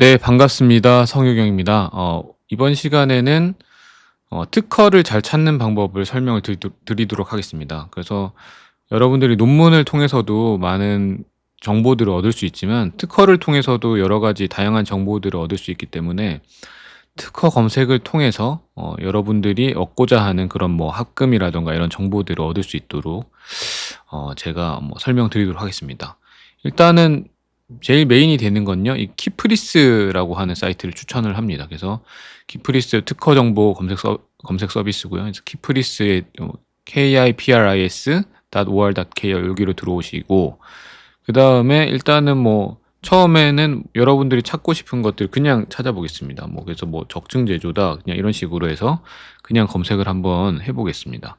네, 반갑습니다. 성유경입니다. 어, 이번 시간에는 어, 특허를 잘 찾는 방법을 설명을 드리, 드리도록 하겠습니다. 그래서 여러분들이 논문을 통해서도 많은 정보들을 얻을 수 있지만 특허를 통해서도 여러 가지 다양한 정보들을 얻을 수 있기 때문에 특허 검색을 통해서 어, 여러분들이 얻고자 하는 그런 뭐 합금이라던가 이런 정보들을 얻을 수 있도록 어, 제가 뭐 설명드리도록 하겠습니다. 일단은 제일 메인이 되는 건요. 이 키프리스라고 하는 사이트를 추천을 합니다. 그래서 키프리스 특허 정보 검색 서, 검색 서비스고요. 그래서 키프리스의 kipris.or.kr 여기로 들어오시고 그 다음에 일단은 뭐 처음에는 여러분들이 찾고 싶은 것들 그냥 찾아보겠습니다. 뭐 그래서 뭐 적증 제조다 그냥 이런 식으로 해서 그냥 검색을 한번 해보겠습니다.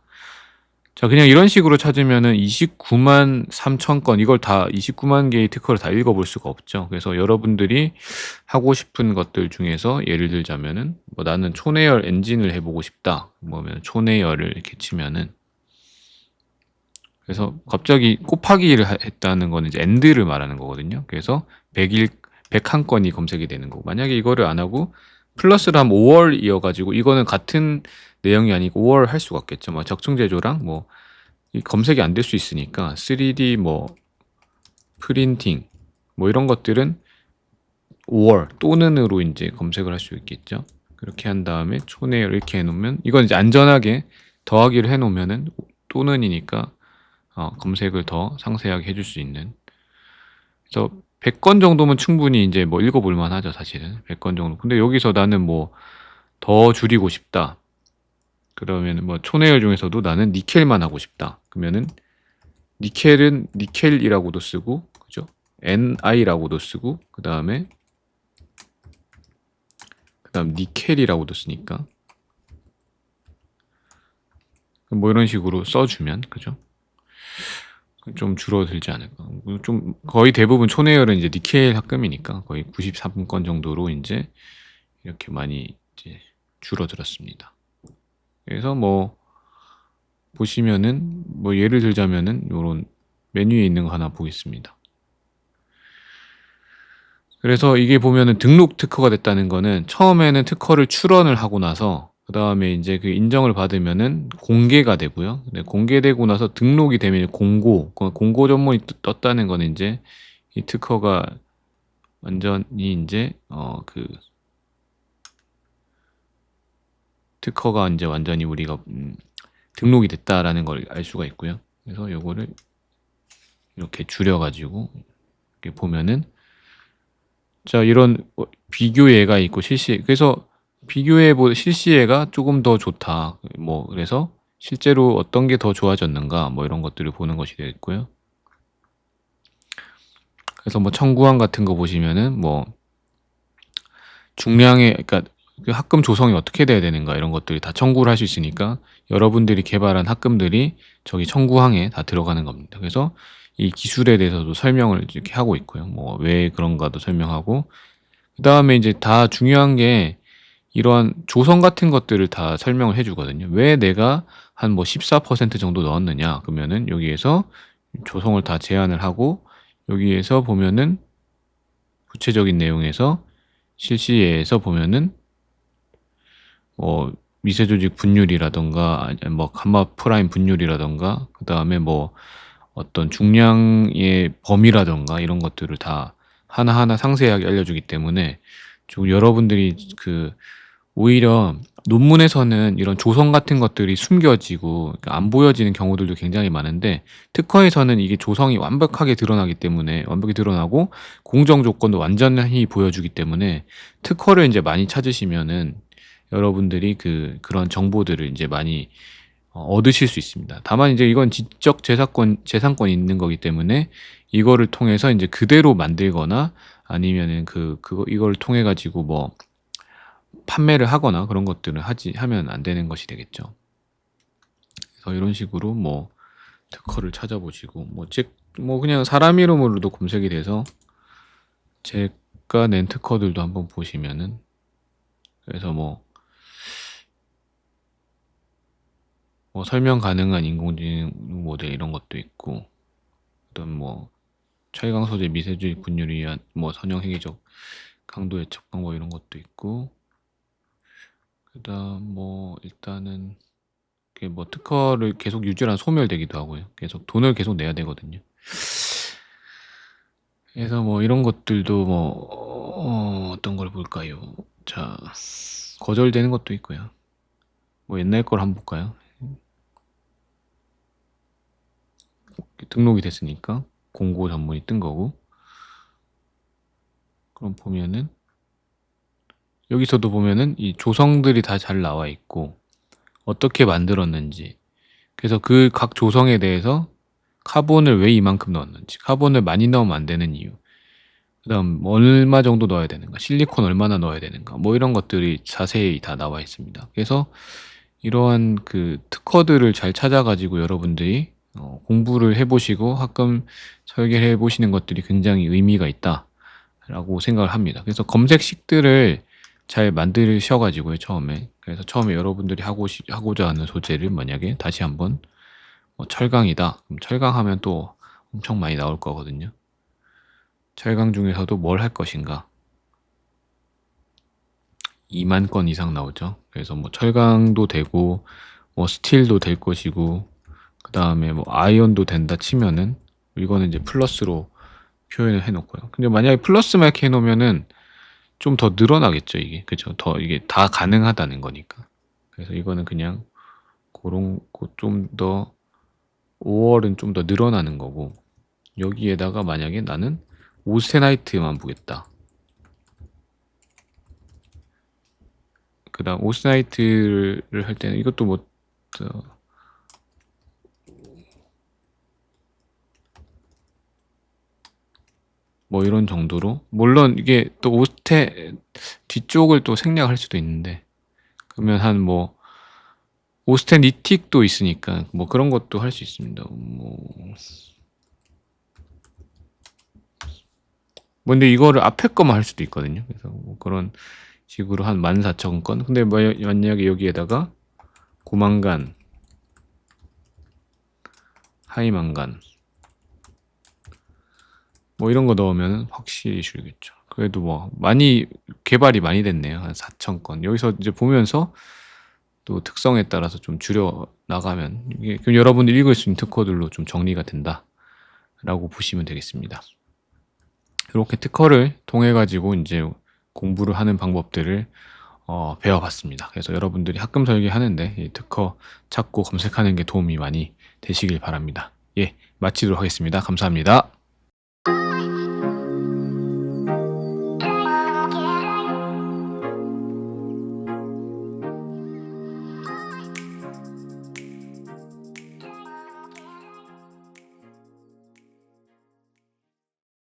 자, 그냥 이런 식으로 찾으면은 29만 3천 건, 이걸 다 29만 개의 특허를 다 읽어볼 수가 없죠. 그래서 여러분들이 하고 싶은 것들 중에서 예를 들자면은, 뭐 나는 초내열 엔진을 해보고 싶다. 뭐면 초내열을 이렇게 치면은, 그래서 갑자기 곱하기를 했다는 거는 이제 엔드를 말하는 거거든요. 그래서 100일, 101건이 검색이 되는 거고, 만약에 이거를 안 하고 플러스를 한 5월 이어가지고, 이거는 같은 내용이 아니고 5월 할 수가 없겠죠. 뭐 적층 제조랑 뭐 검색이 안 될 수 있으니까 3D 뭐 프린팅 뭐 이런 것들은 5월 또는으로 이제 검색을 할 수 있겠죠. 그렇게 한 다음에 초내 이렇게 해놓으면 이건 이제 안전하게 더하기를 해놓으면은 또는이니까 어, 검색을 더 상세하게 해줄 수 있는. 그래서 100건 정도면 충분히 이제 뭐 읽어볼 만하죠, 사실은. 100건 정도. 근데 여기서 나는 뭐 더 줄이고 싶다. 그러면 뭐 초내열 중에서도 나는 니켈만 하고 싶다. 그러면은 니켈은 니켈이라고도 쓰고 그죠? Ni라고도 쓰고 그 다음에 그 다음 니켈이라고도 쓰니까 뭐 이런 식으로 써주면 그죠? 좀 줄어들지 않을까. 좀 거의 대부분 초내열은 이제 니켈 합금이니까 거의 93건 정도로 이제 이렇게 많이 이제 줄어들었습니다. 그래서 뭐 보시면은 뭐 예를 들자면은 요런 메뉴에 있는 거 하나 보겠습니다. 그래서 이게 보면은 등록 특허가 됐다는 거는 처음에는 특허를 출원을 하고 나서 그 다음에 이제 그 인정을 받으면은 공개가 되고요. 네, 공개되고 나서 등록이 되면 공고, 그 공고 전문이 떴다는 거는 이제 이 특허가 완전히 이제 어그 특허가 이제 완전히 우리가 음, 등록이 됐다라는 걸 알 수가 있고요. 그래서 요거를 이렇게 줄여가지고 이렇게 보면은 자 이런 어, 비교예가 있고 실시 그래서 비교예보다 실시예가 조금 더 좋다. 뭐 그래서 실제로 어떤 게 더 좋아졌는가 뭐 이런 것들을 보는 것이 되겠고요. 그래서 뭐 청구항 같은 거 보시면은 뭐 중량의 그러니까 그 학금 조성이 어떻게 돼야 되는가 이런 것들이 다 청구를 할 수 있으니까 여러분들이 개발한 학금들이 저기 청구항에 다 들어가는 겁니다. 그래서 이 기술에 대해서도 설명을 이렇게 하고 있고요. 뭐 왜 그런가도 설명하고 그 다음에 이제 다 중요한 게 이러한 조성 같은 것들을 다 설명을 해주거든요. 왜 내가 한 뭐 14% 정도 넣었느냐 그러면은 여기에서 조성을 다 제한을 하고 여기에서 보면은 구체적인 내용에서 실시에서 보면은 뭐 미세 조직 분율이라던가 뭐 감마 프라임 분율이라던가 그 다음에 뭐 어떤 중량의 범위라던가 이런 것들을 다 하나하나 상세하게 알려주기 때문에 좀 여러분들이 그 오히려 논문에서는 이런 조성 같은 것들이 숨겨지고 안 보여지는 경우들도 굉장히 많은데 특허에서는 이게 조성이 완벽하게 드러나기 때문에 완벽히 드러나고 공정 조건도 완전히 보여주기 때문에 특허를 이제 많이 찾으시면은 여러분들이 그 그런 정보들을 이제 많이 어, 얻으실 수 있습니다. 다만 이제 이건 지적 재산권 재산권이 있는 거기 때문에 이거를 통해서 이제 그대로 만들거나 아니면은 그 그거 이걸 통해 가지고 뭐 판매를 하거나 그런 것들을 하지 하면 안 되는 것이 되겠죠. 그래서 이런 식으로 뭐 특허를 찾아보시고 뭐즉뭐 뭐 그냥 사람 이름으로도 검색이 돼서 제가 낸 특허들도 한번 보시면은 그래서 뭐 뭐 설명 가능한 인공지능 모델 이런 것도 있고 어떤 뭐 철강 소재 미세주의 분율이 위한 뭐 선형 회계적 강도 예측 방법 이런 것도 있고 그다음 뭐 일단은 뭐 특허를 계속 유지한 소멸되기도 하고요. 계속 돈을 계속 내야 되거든요. 그래서 뭐 이런 것들도 뭐 어, 어떤 걸 볼까요? 자 거절되는 것도 있고요. 뭐 옛날 걸 한번 볼까요? 등록이 됐으니까 공고 전문이 뜬 거고. 그럼 보면은 여기서도 보면은 이 조성들이 다 잘 나와 있고 어떻게 만들었는지. 그래서 그 각 조성에 대해서 카본을 왜 이만큼 넣었는지 카본을 많이 넣으면 안 되는 이유. 그 다음 뭐 얼마 정도 넣어야 되는가 실리콘 얼마나 넣어야 되는가 뭐 이런 것들이 자세히 다 나와 있습니다. 그래서 이러한 그 특허들을 잘 찾아가지고 여러분들이 어, 공부를 해보시고 학금 설계를 해보시는 것들이 굉장히 의미가 있다라고 생각을 합니다. 그래서 검색식들을 잘 만드셔가지고요 처음에 그래서 처음에 여러분들이 하고 시- 하고자 하는 소재를 만약에 다시 한번 뭐 철강이다 그럼 철강하면 또 엄청 많이 나올 거거든요. 철강 중에서도 뭘 할 것인가 2만 건 이상 나오죠. 그래서 뭐 철강도 되고 뭐 스틸도 될 것이고 그 다음에 뭐 아이언도 된다 치면은 이거는 이제 플러스로 표현을 해놓고요. 근데 만약에 플러스만 이렇게 해놓으면은 좀 더 늘어나겠죠 이게 그죠? 더 이게 다 가능하다는 거니까. 그래서 이거는 그냥 그런 거좀더 5월은 좀 더 늘어나는 거고 여기에다가 만약에 나는 오스테나이트만 보겠다. 그 다음 오스나이트를 할 때는 이것도 뭐 뭐 이런 정도로 물론 이게 또 오스테 뒤쪽을 또 생략할 수도 있는데 그러면 한 뭐 오스테니틱도 있으니까 뭐 그런 것도 할 수 있습니다. 뭐뭐 근데 이거를 앞에 거만 할 수도 있거든요. 그래서 뭐 그런 식으로 한 14,000건. 근데 뭐 만약에 여기에다가 고만간, 하이만간 뭐 이런 거 넣으면 확실히 줄겠죠. 그래도 뭐 많이 개발이 많이 됐네요. 한 4,000건. 여기서 이제 보면서 또 특성에 따라서 좀 줄여 나가면 이게 그럼 여러분들이 읽을 수 있는 특허들로 좀 정리가 된다라고 보시면 되겠습니다. 이렇게 특허를 통해 가지고 이제 공부를 하는 방법들을 어, 배워봤습니다. 그래서 여러분들이 학금 설계 하는데 이 특허 찾고 검색하는 게 도움이 많이 되시길 바랍니다. 예, 마치도록 하겠습니다. 감사합니다.